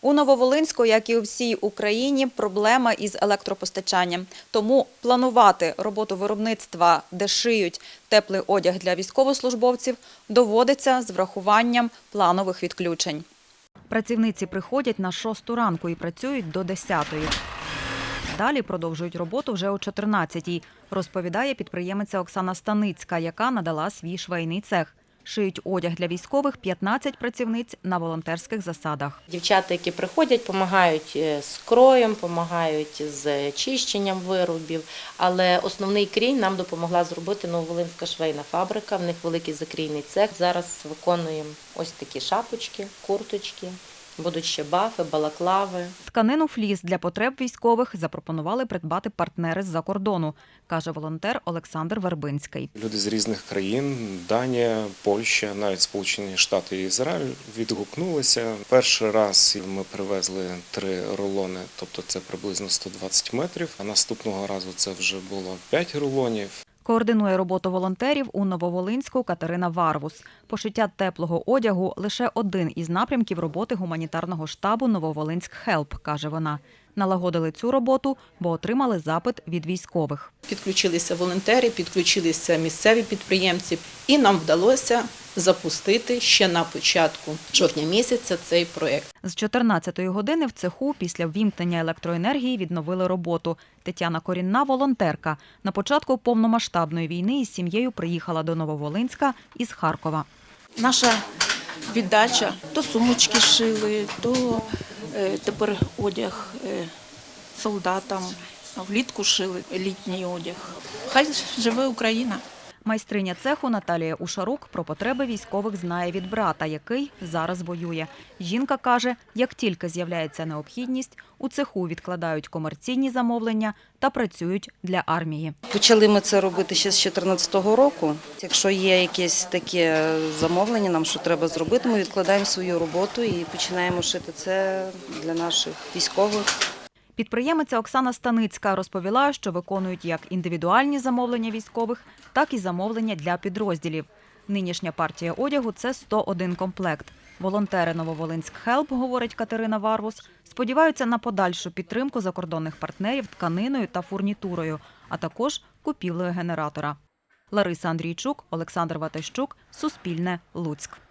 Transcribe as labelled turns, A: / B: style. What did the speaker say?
A: У Нововолинську, як і у всій Україні, проблема із електропостачанням. Тому планувати роботу виробництва, де шиють теплий одяг для військовослужбовців, доводиться з врахуванням планових відключень. Працівниці приходять на 6 ранку і працюють до 10. Далі продовжують роботу вже о 14-й, розповідає підприємиця Оксана Станицька, яка надала свій швейний цех. Шиють одяг для військових 15 працівниць на волонтерських засадах.
B: Дівчата, які приходять, допомагають е, з кроєм, допомагають з чищенням виробів. Але основний крій нам допомогла зробити Нововолинська швейна фабрика. В них великий закрійний цех. Зараз виконуємо ось такі шапочки, курточки, будуть ще бафи, балаклави.
A: Тканину фліс для потреб військових запропонували придбати партнери з-за кордону, каже волонтер Олександр Вербинський.
C: Люди з різних країн Данія, Польща, навіть Сполучені Штати і Ізраїль відгукнулися. Перший раз ми привезли три рулони, тобто це приблизно 120 метрів. А наступного разу це вже було 5 рулонів.
A: Координує роботу волонтерів у Нововолинську Катерина Варвус. Пошиття теплого одягу лише один із напрямків роботи гуманітарного штабу Нововолинськ Хелп, каже вона. Налагодили цю роботу, бо отримали запит від військових.
D: Підключилися волонтери, підключилися місцеві підприємці, і нам вдалося запустити ще на початку жовтня місяця цей проект.
A: З 14-ї години в цеху після ввімкнення електроенергії відновили роботу. Тетяна Корінна – волонтерка. На початку повномасштабної війни із сім'єю приїхала до Нововолинська із Харкова.
E: Наша віддача то сумочки шили, то е, тепер одяг е, солдатам. Влітку шили літній одяг. Хай живе Україна.
A: Майстриня цеху Наталія Ушарук про потреби військових знає від брата, який зараз воює. Жінка каже, як тільки з'являється необхідність, у цеху відкладають комерційні замовлення та працюють для армії.
F: Почали ми це робити ще з 2014 року. Якщо є якесь таке замовлення, нам що треба зробити, ми відкладаємо свою роботу і починаємо шити це для наших військових.
A: Підприємиця Оксана Станицька розповіла, що виконують як індивідуальні замовлення військових, так і замовлення для підрозділів. Нинішня партія одягу це 101 комплект. Волонтери Нововолинськ Хелп, говорить Катерина Варвус, сподіваються на подальшу підтримку закордонних партнерів тканиною та фурнітурою, а також купівлею генератора. Лариса Андрійчук, Олександр Ватащук, Суспільне, Луцьк.